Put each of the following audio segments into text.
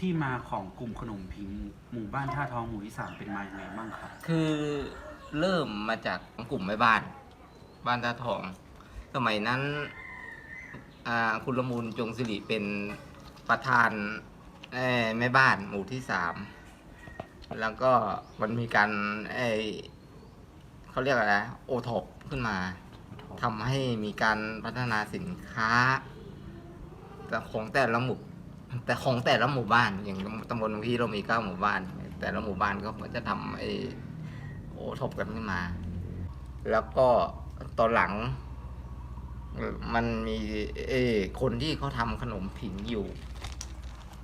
ที่มาของกลุ่มขนมพิงหมู่บ้านท่าทองหมู่ที่สามเป็นมาอย่างไรบ้างครับ คือเริ่มมาจากกลุ่มแม่บ้าน บ้านตาทอง สมัยนั้นอ่าคุณละมุนจงสิริเป็นประธานเอ่อแม่บ้านหมู่ที่สามแล้วก็มันมีการไอเขาเรียกอะไรโอท็อปขึ้นมาทำให้มีการพัฒนาสินค้าแต่ของแต่ละหมู่ แต่ของแต่ละหมู่บ้านอย่างตำบลบางที่เรามีเก้าหมู่บ้าน แต่ละหมู่บ้านก็จะทำไอโอท็อปกันขึ้นมา แล้วก็ตอนหลัง มันมีเออคนที่เขาทำขนมผิงอยู่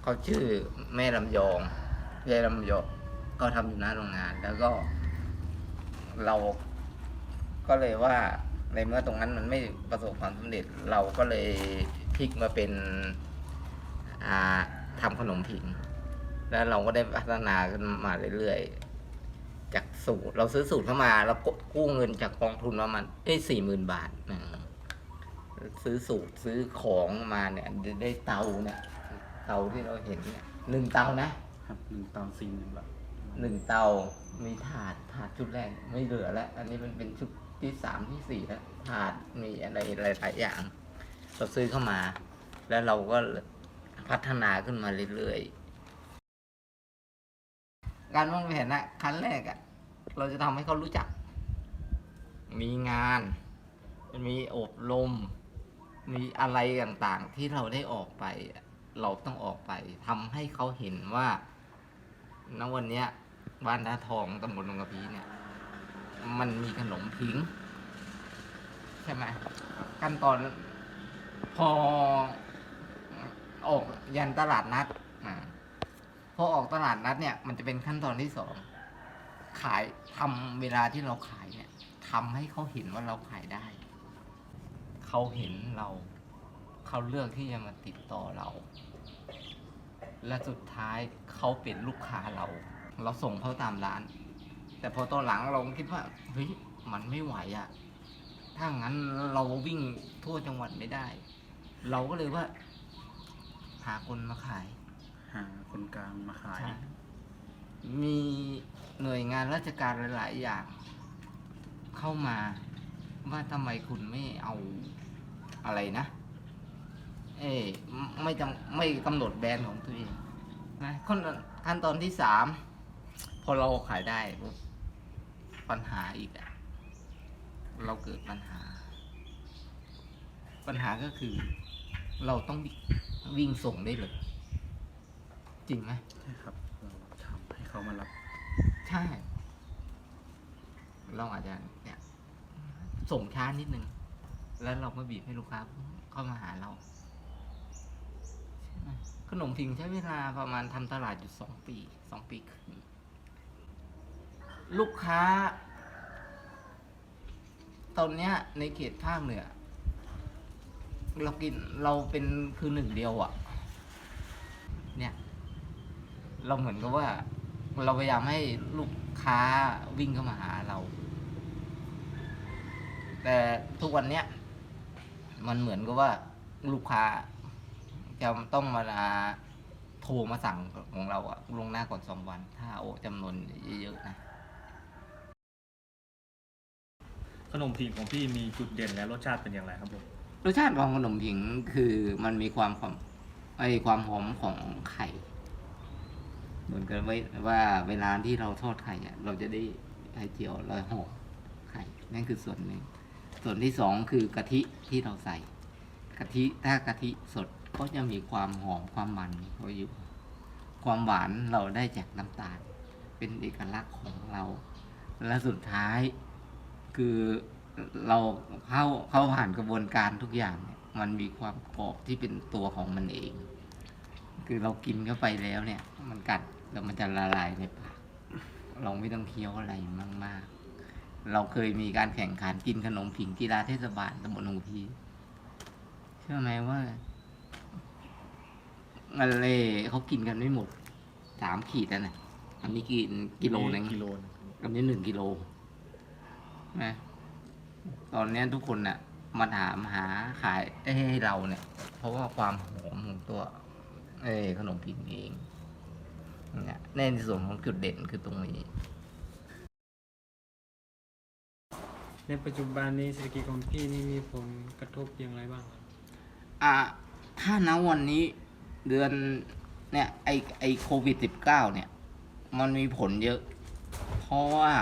เขาชื่อแม่ลำยองยายลำยองก็ทำอยู่หน้าโรงงาน แล้วก็ เราก็เลยว่าในเมื่อตรงนั้นมันไม่ประสบความสำเร็จ เราก็เลยพลิกมาเป็น ทำขนมผิง แล้วเราก็ได้พัฒนาขึ้นมาเรื่อยๆ จากสูตร เราซื้อสูตรเข้ามา แล้วก็กู้เงินจากกองทุนประมาณเอ้สี่หมื่นบาทนะซื้อสูตรซื้อของมาเนี่ยได้ได้เตาเนี่ย เตาที่เราเห็นเนี่ยหนึ่งเตานะ ครับหนึ่งตอนสี่หนึ่งบาทหนึ่งเตา มีถาดถาดชุดแรกไม่เหลือแล้ว อันนี้มันเป็นชุดที่สามที่สี่แล้วถาดมีอะไรหลายๆอย่าง เราซื้อเข้ามา แล้วเราก็ พัฒนาขึ้นมาเรื่อยๆ การวางแผนนะขั้นแรกอะเราจะทำให้เขารู้จัก มีงาน มีอบรม มีอะไรต่างๆ ที่เราได้ออกไป เราต้องออกไปทำให้เขาเห็นว่าณวันเนี้ยบ้านท่าทองตำบลหนองกระพีเนี่ย มันมีขนมพิง ใช่ไหมขั้นตอนพอ ออกยันตลาดนัดอ่าพอออกตลาดนัดเนี่ย มันจะเป็นขั้นตอนที่สองขายทำเวลาที่เราขายเนี่ยทำให้เขาเห็นว่าเราขายได้ เขาเห็นเรา เขาเลือกที่จะมาติดต่อเรา และสุดท้ายเขาเป็นลูกค้าเรา เราส่งเขาตามร้าน แต่พอตอนหลังเราคิดว่าเฮ้ยมันไม่ไหวอะ่ะถ้างั้นเราวิ่งทั่วจังหวัดไม่ได้ เราก็เลยว่า หาคนมาขาย หาคนกลางมาขาย ใช่ มีหน่วยงานราชการหลาย ๆ อย่าง เข้ามาว่าทำไมคุณไม่เอาอะไรนะ เอ้ยไม่จำไม่กำหนดแบรนด์ของตัวเองนะขั้นตอนขั้นตอนที่สามพอเราขายได้ปุ๊บปัญหาอีกอะเราเกิดปัญหา ปัญหาก็คือ เราต้อง วิ่งส่งได้เลย จริงไหมใช่ครับเราทำให้เขามารับใช่ เราอาจจะเนี่ย ส่งช้านิดนึง แล้วเราก็บีบให้ลูกค้าเข้ามาหาเราใช่ไหมขนมพิงใช้เวลาประมาณทำตลาดอยู่สองปีสองปีครึ่งลูกค้า ตอนเนี้ยในเขตภาคเหนือ เรากินเราเป็นคือหนึ่งเดียวอะ่ะ เนี่ย เราเหมือนกับว่า เราพยายามให้ลูกค้าวิ่งเข้ามาหาเรา แต่ทุกวันเนี้ยมันเหมือนกับว่าลูกค้าจะต้องมาโทรมาสั่งของเราอะลวงหน้าก่อนสองวัน ถ้าโอจำนวนเยอะๆนะขนมผิงของพี่มีจุดเด่นและรสชาติเป็นอย่างไรครับผม รสชาติของขนมผิงคือมันมีความความไอความหอมของไข่เหมือนกันไว้ว่าเวลาที่เราทอดไข่เราจะได้ไข่เจียวลอยหอมไข่นั่นคือส่วนหนึ่งส่วนที่สองคือกะทิที่เราใส่กะทิถ้ากะทิสดก็จะมีความหอมความมันเขาอยู่ ความหวานเราได้จากน้ำตาล เป็นเอกลักษณ์ของเรา และสุดท้ายคือ เราเข้าเข้าผ่านกระบวนการทุกอย่างเนี่ย มันมีความกรอบที่เป็นตัวของมันเอง คือเรากินเข้าไปแล้วเนี่ย มันกัดแล้วมันจะละลายในปากเราไม่ต้องเคี้ยวอะไรมาก ๆ เราเคยมีการแข่งขันกินขนมผิงกีฬาเทศบาลตำบลหนองพีเชื่อไหมว่าอะไรเขากินกันไม่หมดสามขีดแล้วนะอันนี้กินกิโลหนึงกิโลนึงอันนี้หนึ่งกิโลนะ ตอนเนี้ยทุกคนน่ะมาถามหาขายให้เราเนี่ย เพราะว่าความหอมของตัว เอ้ยขนมผิงเองในส่วนของจุดเด่นคือตรงนี้ ในปัจจุบันนี้เศรษฐกิจของพี่นี่มีผลกระทบอย่างไรบ้างครับอ่าถ้าณวันนี้เดือนเนี่ยไอไอโควิดสิบเก้าเนี่ย มันมีผลเยอะ เพราะว่า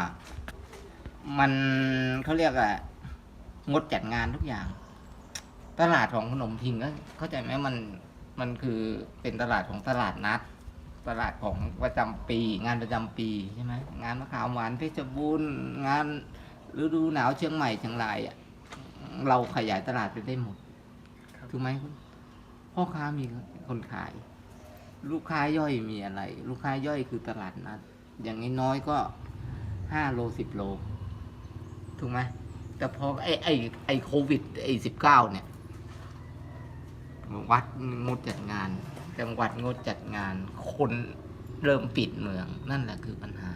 มันเขาเรียกอะ งดจัดงานทุกอย่าง ตลาดของขนมพิงก็เข้าใจไหมมันมันคือเป็นตลาดของตลาดนัด ตลาดของประจำปี งานประจำปีใช่ไหมงานมะขามหวานเพชรบูรณ์งานฤดูหนาวเชียงใหม่เชียงรายอะเราขยายตลาดไปได้หมดครับถูกไหมคุณพ่อค้ามีคนขาย ลูกค้าย่อยมีอะไร ลูกค้าย่อยคือตลาดนัด อย่างน้อยๆก็ห้าโลสิบโล ถูกไหม แต่พอไอ้ไอ้ไอ้โควิดไอ้สิบเก้าเนี่ย วัดงดจัดงาน จังหวัดงดจัดงาน คนเริ่มปิดเมือง นั่นแหละคือปัญหา